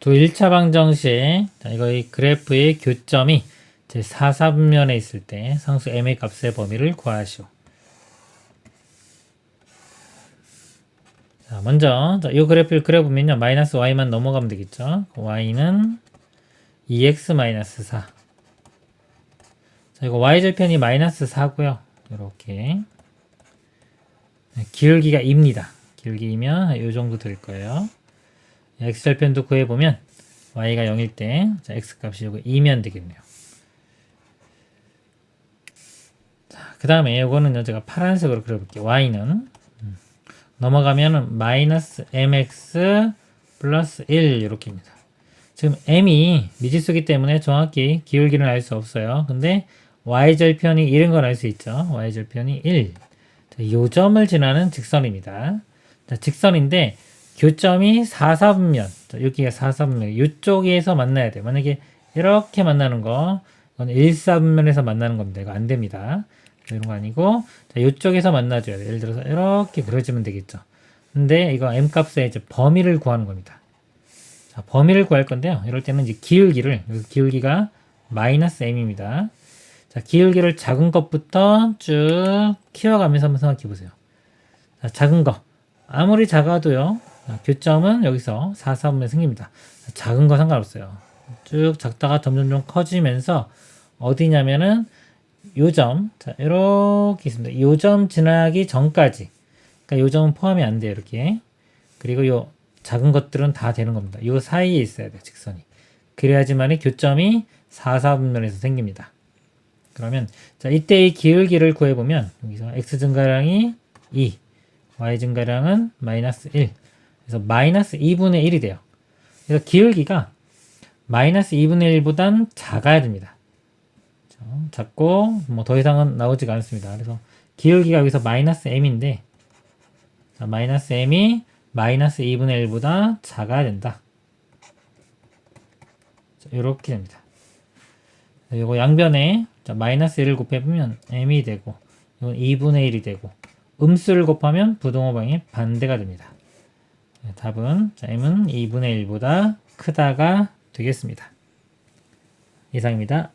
두 1차 방정 시 자, 이거 이 그래프의 교점이 제 4, 4분면에 있을 때 상수 m의 값의 범위를 구하시오. 자, 먼저 자, 이 그래프를 그려보면요. 마이너스 y만 넘어가면 되겠죠. y는 2x 마이너스 4. 자, 이거 y절편이 마이너스 4고요. 이렇게 네, 기울기가 2입니다. 기울기면 이 정도 될 거예요. X절편도 구해보면 y가 0일 때 자, x값이 이거 2면 되겠네요. 자, 그 다음에 이거는 제가 파란색으로 그려볼게요. y는 음, 넘어가면은 마이너스 mx 플러스 1 이렇게입니다. 지금 m이 미지수기 때문에 정확히 기울기는 알 수 없어요. 근데 y절편이 1인 건 알 수 있죠. y절편이 1. 자, 요 점을 지나는 직선입니다. 자, 직선인데 교점이 4, 4분면. 자, 여기가 4, 4분면. 이쪽에서 만나야 돼요. 만약에 이렇게 만나는 거, 이건 1, 4분면에서 만나는 겁니다. 이거 안 됩니다. 이런 거 아니고, 자, 이쪽에서 만나줘야 돼요. 예를 들어서 이렇게 그려주면 되겠죠. 근데 이거 m 값의 이제 범위를 구하는 겁니다. 자, 범위를 구할 건데요. 이럴 때는 이제 기울기를, 기울기가 마이너스 m입니다. 자, 기울기를 작은 것부터 쭉 키워가면서 한번 생각해 보세요. 자, 작은 거. 아무리 작아도요, 자, 교점은 여기서 4, 4분의 생깁니다. 자, 작은 거 상관없어요. 쭉 작다가 점점점 커지면서 어디냐면은 요점, 자, 이렇게 있습니다. 요점 지나기 전까지. 그러니까 요점은 포함이 안 돼요, 이렇게. 그리고 요 작은 것들은 다 되는 겁니다. 요 사이에 있어야 돼요, 직선이. 그래야지만이 교점이 4, 4분면에서 생깁니다. 그러면 자 이때의 기울기를 구해보면 여기서 x 증가량이 2, y 증가량은 마이너스 1. 그래서 마이너스 2분의 1이 돼요. 그래서 기울기가 마이너스 2분의 1보단 작아야 됩니다. 그렇죠? 작고 뭐 더 이상은 나오지가 않습니다. 그래서 기울기가 여기서 마이너스 m인데 자, 마이너스 m이 마이너스 2분의 1보다 작아야 된다. 이렇게 됩니다. 이거 양변에 자, 마이너스 1을 곱해보면 m이 되고 이건 2분의 1이 되고 음수를 곱하면 부동호 방이 반대가 됩니다. 네, 답은 자, m은 2분의 1보다 크다가 되겠습니다. 이상입니다.